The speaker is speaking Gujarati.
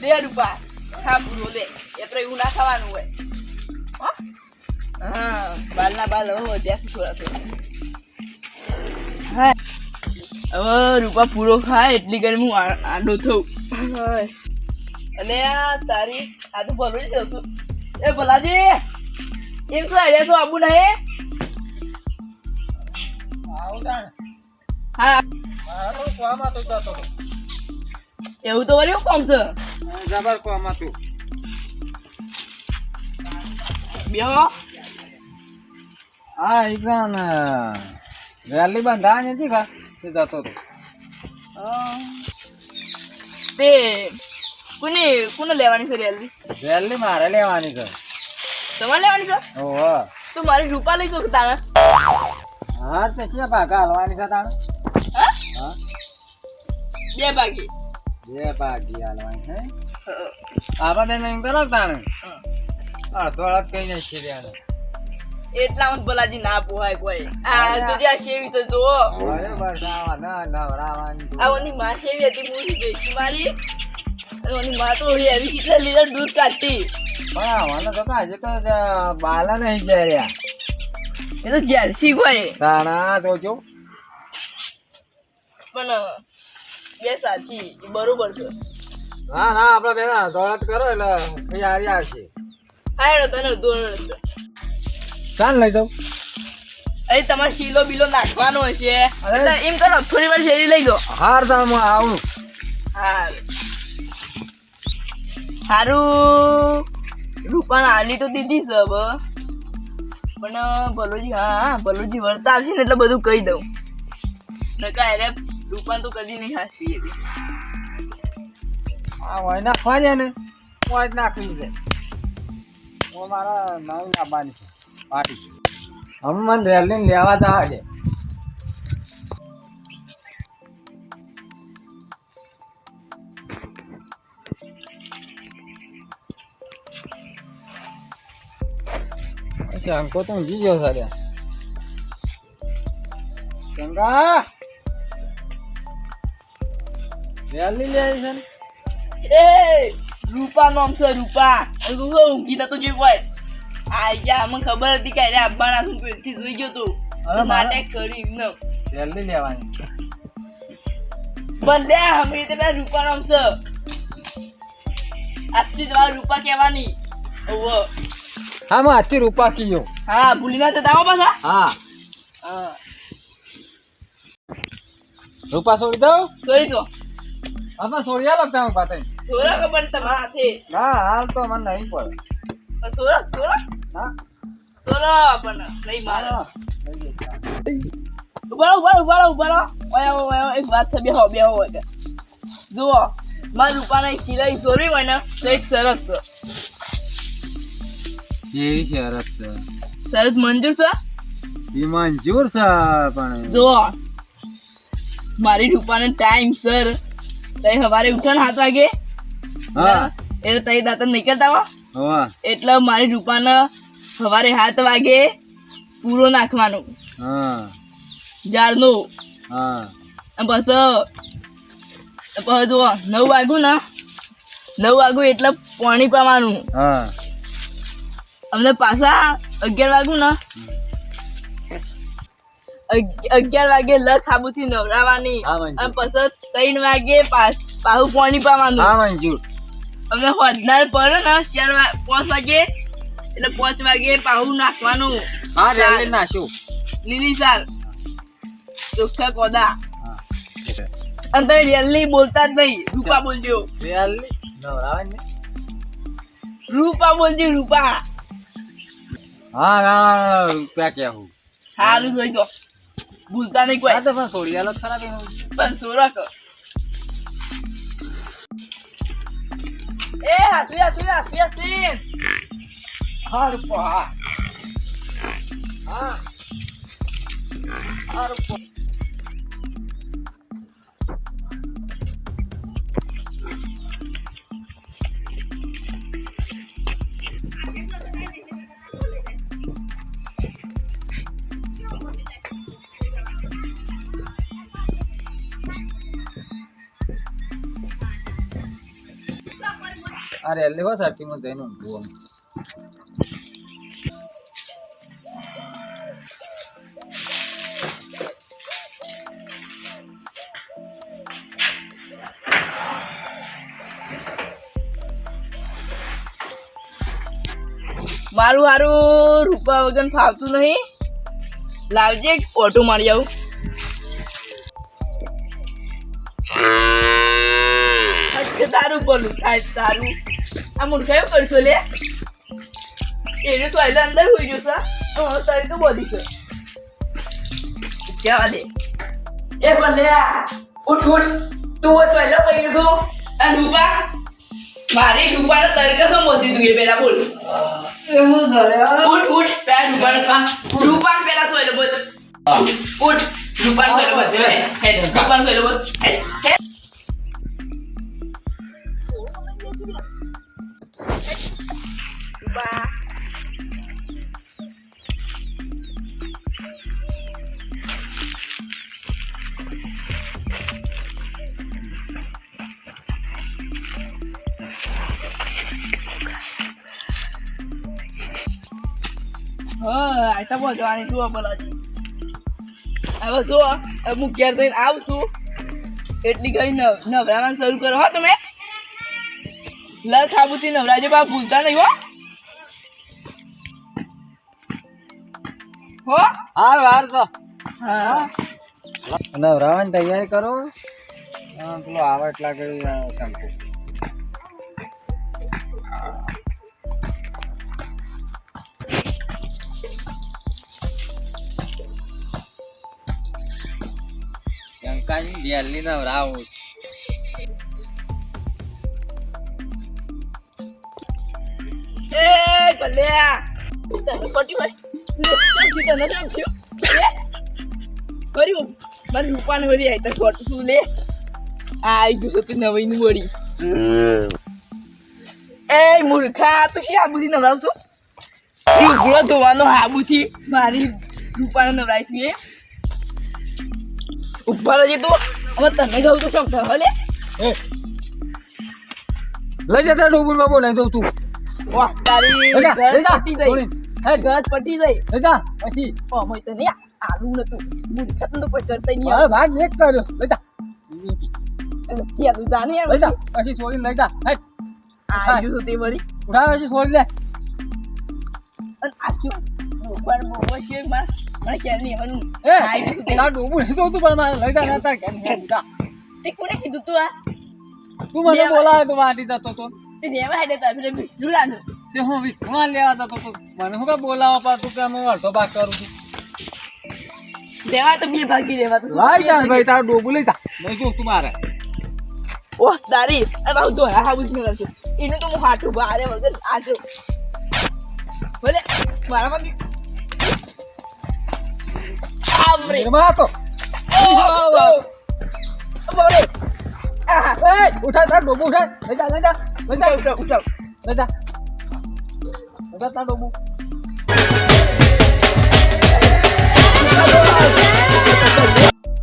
બે રૂપા ખા લે લે એટલે એવું ના ખાવાનું હોય. હા? બાલના બાલ હવે ત્યાંથી થોડા થોડા હા. હવે રૂપા પૂરો ખાય એટલી કરી હું આડો થઉં. અને તારી આ તો ભલું જ છું. એ ભલાજી એમ શું આઈડિયા તો આબુ નહીં હા. તો તો. એવું તો વળી કોમ છે? જબર કોમાં તું. બ્યો હા કણ રેલી બંધાવાની નથી કા તે જતો તો તે કોને કોને લેવાની છે રેલી રેલી મારે લેવાની છે તમારે લેવાની છે ઓહો તો મારી રૂપા લઈ જો તાણે હા તે ક્યાં ભાગા હાલવાની છે તાણ? હા? હા? બે ભાગી. બે ભાગી હાલવાની છે આપા બેન એમ કરો તાણ? અડધો અડધ કઈ નહીં છે બેન. એટલા હું બોલાજી ના પોહાય કોઈ. આ તો જ્યાં શેવી છે જો ના નવરાવાની. ઓની માં શેવી હતી મૂકી ગઈ મારી? અને ઓની માં તો હેવી કેટલા લીટર દૂધ કાઢતી. પણ આવવાનો તો કાજે તો બાલા નહીં જાય રહ્યા. એ તો જેલસી હોય. તાણા તો જો. પણ બે સાચી બરોબર છે. હા ના આપડે પેલા દોડત કરો એટલે તૈયારી આવશે. હા તને દોડ ચાલ લઈ જાઉં. અહીં તમારે શીલો બીલો નાખવાનો છે એમ કરો થોડી વાર શેરી લઈ દો હાર તો હું આવું. હાર. સારું રૂપાણ આલી તો દીધી સબ પણ ભલોજી હા હા ભલોજી વળતા આવશે ને એટલે બધું કહી દઉં. નકા એને રૂપાને તો કદી નહીં હાસવી એવી. આ હોય ના છે ને હોય જ નાખવી છે. હું મારા નવી લાવવાની છે. પાર્ટી અમે મને રેલી લેવા જવા છે અચ્છા અંકો તો ઊંઘી ગયો સારે ગંગા લે છે એ રૂપા નામ છે રૂપા તો શું ઊંઘી નતો જોઈ આ ગયા મને ખબર હતી કે આપવાના શું જોઈ ગયો તું નાટક કરી એમને જલ્દી લેવાની ભલે હમણાં તે પેલા રૂપા નામ છે આજથી તમારે રૂપા કહેવાની ઓવો હા માં આજથી રૂપા કીયો હા ભૂલી ના જતા પાછા હા હા રૂપા છોડી દો છોડી દો હા સોરિયા લગતા હું પાતે સોરા ખબર તમારા હાથે. ના હાલ તો મને નહીં પડે. સોરા સોરા? હા? સોરા પણ નહીં મારે. હા. ઊભા રહો, ઊભા રહો, ઊભા રહો, ઊભા રહો. ઓય, ઓય, ઓય, એક વાત છે બેહો બેહો હોય જુઓ મારા રૂપાના એક સિલાઈ સોરવી હોય ને તો એક સરસ છે. કેવી સરસ છે. સરસ મંજૂર છે? એ મંજૂર છે પણ જુઓ મારી રૂપાને ટાઈમ સર તઈ સવારે ઉઠો ને સાત વાગે. હા. એટલે તઈ દાંતણ નીકળતા હો. એટલે મારી રૂપાને સવારે સાત વાગે પૂરો નાખવાનો. હા. ઝાડનો. હા. અને પછી નવ વાગ્યું ને નવ વાગ્યું એટલે પાણી પાવાનું. હા. અમને પાછા અગિયાર વાગ્યું ને અગિયાર વાગે લખ આબુથી નવરાવાની હા, અને પછી ત્રણ વાગે પાહુ પાણી પાવાનું. હા મંજૂર અમને હોદનાર પડે ને ચાર પાંચ વાગે એટલે પાંચ વાગે પાહુ નાખવાનું. હા રેલે નાશું લીલી સાર ચોખ્ખા કોદા. અને તમે રેલી બોલતા જ નહીં રૂપા બોલજો. રેલી નવરાવાની રૂપા બોલજો રૂપા. હા ના રૂપિયા કેવું સારું જોઈ તો ભૂલતા નહીં કોઈ. તો પણ છોડી આલો ખરાબ પણ સોરા કર એ હાસી હાસી હાસી હાસી હાર પા હા. હાર પા. હા રૂપા આ રેલી હો જઈને ઊંઘું મારું હારું રૂપા વગર ફાવતું નહીં. લાવજે એક ઓટો મારી જાઉં તારું બોલું થાય તારું. આ મૂર્ખાયું કરશો લે એનું એટલે અંદર હોઈ જશે હવે તારી તો બોલી છે કેવા દે એ ભલે ઉઠ ઉઠ તું વહેલો પડી છો અને રૂપા મારી રૂપાને તરીકે બોલતી તું એ પેલા બોલ ઉઠ ઉઠ પેલા રૂપાને રૂપાન પેલા સોયલો બોલ ઉઠ રૂપાન સોયલ બોલ રૂપાન સોયલો બોલ હા તો બોલવાની તું બોલાજી હવે જો હું ઘેર થઈને આવું છું. એટલી કઈ નવરાવાનું શરૂ કરો. હો તમે? લર ખાબુથી નવરાજે બા ભૂલતા નહીં હો. હો? હાર હાર તો. હા. નવરાવાની તૈયારી કરો. પેલો આવે એટલા કઈ શંકુ શંકાની જેલની નવરાવું એ ભલ્યા તને તને મારી રૂપાને વળી આવી તો ખોટું શું લે? આવી ગયું છે તું નવીનું વળી. એ, મૂર્ખા તું શું આબુથી નવડાવશો રૂપડો ધોવાનો હાબુથી. મારી રૂપાને નવડાવી તું એ. ઉપર હજી તું. હવે તને કહું તો શું હલે લઈ જતા ડુબુલ બાબુ લઈ જઉં તું. વાહ તારી ગરજ પટી ગઈ. હે, ગરજ પટી ગઈ. લઈ જા. પછી ઓમય તો નહીં આલુ નતું. મૂર્ખા તો કોઈ કરતા નહીં. હવે ભાગ એક કર્યો. લઈ જા. આવે તું જાને લઈ જા. પછી સોરી લઈ જા. હે. આ જો તે વળી. ઉઠાવ પછી છોડી લે અને આચ્યો મોબાઈલ મોબાઈલ છે માં મને કે નહીં હનું એ આ જો તે ડોબું નહીં જોતું પણ મારે લઈ જા તાર ઘેર નહીં જા. તે કોને કીધું તું આ? તું મને બોલાવે તો વાટી જતો તો. તે રેવા હેડે તાર પેલે બીજું રાંધું તે હું વિશ્વાસ લેવા જતો તો. મને હું કા બોલાવવા પા તું કે હું અડધો ભાગ કરું છું. દેવા તો બે ભાગી દેવા તો. તું જા ભાઈ તાર ડોબું લઈ જા. નહીં જોતું મારે. ઓહ તારી અરે તો હા બુજ ન કરશું એનું તો હું હાટું બારે વગર આજો ભલે મારામાં બી આમરે નિર્મા તો બોલે. આહા. એ! ઉઠા તાર ડોબું ઉઠા લઈ જા લઈ જા લઈ જા.